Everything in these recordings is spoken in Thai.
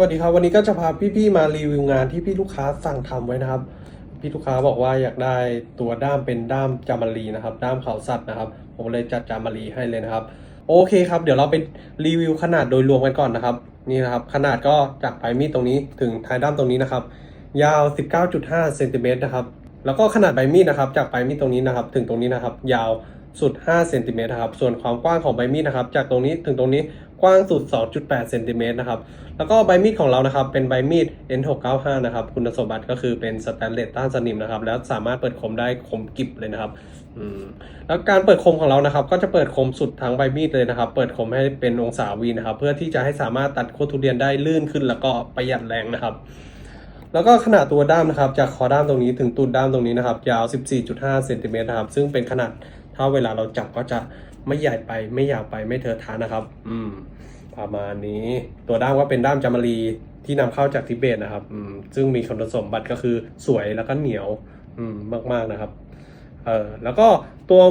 วัสดีครับ วันนี้ก็จะพาพี่ๆมารีวิวงานที่พี่ลูกค้าสั่งทำไว้นะครับ พี่ลูกค้าบอกว่าอยากได้ตัวด้ามเป็นด้ามจามารีนะครับ ด้ามเขาสัตว์นะครับ ผมเลยจัดจามารีให้เลยนะครับ โอเคครับ เดี๋ยวเราไปรีวิวขนาดโดยรวมกันก่อนนะครับ นี่นะครับ ขนาดก็จากปลายมีดตรงนี้ถึงท้ายด้ามตรงนี้นะครับ ยาว 19.5เซนติเมตรนะครับแล้วก็ขนาดใบมีดนะครับ จากปลายมีดตรงนี้นะครับ ถึงตรงนี้นะครับ ยาวสุด5เซนติเมตรนะครับ ส่วนความกว้างของใบมีดนะครับ จากตรงนี้ถึงตรงนี้ กว้างสุด 2.8 เซนติเมตรนะครับ แล้วก็ใบมีดของเรานะครับ เป็นใบมีด N695 นะครับ คุณสมบัติก็คือเป็นสแตนเลสต้านสนิมนะครับ แล้วสามารถเปิดคมได้คมกิบเลยนะครับอืมแล้วการเปิดคมของเรานะครับ ก็จะเปิดคมสุดทั้งใบมีดเลยนะครับ เปิดคมให้เป็นองศาวีนะครับ เพื่อที่จะให้สามารถตัดโคตรทุเรียนได้ลื่นขึ้น แล้วก็ประหยัดแรงนะครับแล้วก็ขนาดตัวด้ามนะครับ จากคอด้ามตรงนี้ถึงตูดด้ามตรงนี้นะครับ ยาว 14.5 เซนติเมตรนะครับ ซึ่งเป็นขนาดถ้าเวลาเราจับก็จะ ไม่ใหญ่ไปไม่ยาวไปไม่เทอะทานนะครับ อืมประมาณนี้ ตัวด้ามก็เป็นด้ามจามารีที่นำเข้าจากทิเบตนะครับ อืมซึ่งมีคุณสมบัติก็คือสวยแล้วก็เหนียว อืมมากๆนะครับ เออแล้วก็ตัว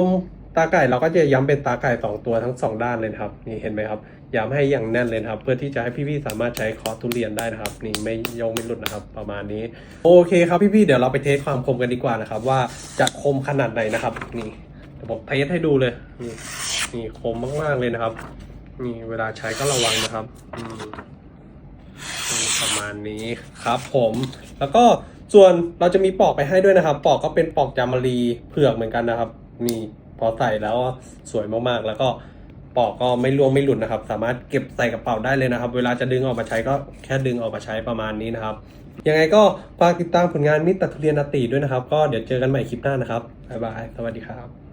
ตาไก่เราก็จะย้ำเป็นตาไก่สองตัวทั้งสองด้านเลยครับนี่เห็นไหมครับย้ำให้อย่างแน่นเลยครับ เพื่อที่จะให้พี่ๆสามารถใช้คอร์สทุเรียนได้นะครับ นี่ไม่ยงไม่หลุดนะครับ ประมาณนี้ โอเคครับพี่ๆเดี๋ยวเราไปเทสความคมกันดีกว่านะครับ ว่าจะคมขนาดไหนนะครับ นี่ผมเทสให้ดูเลยนี่ นี่คมมากๆเลยนะครับ นี่เวลาใช้ก็ระวังนะครับประมาณนี้ครับผม แล้วก็ส่วนเราจะมีปอกไปให้ด้วยนะครับ ปอกก็เป็นปอกจามารีเผือกเหมือนกันนะครับ นี่พอใส่แล้วสวยมากๆ แล้วก็ปอกก็ไม่ร่วงไม่หลุดนะครับ สามารถเก็บใส่กระเป๋าได้เลยนะครับ เวลาจะดึงออกมาใช้ก็แค่ดึงออกมาใช้ประมาณนี้นะครับ ยังไงก็ฝากติดตามผลงานมิตรทุเรียนนาตีด้วยนะครับ ก็เดี๋ยวเจอกันใหม่คลิปหน้านะครับบ๊ายบายสวัสดีครับ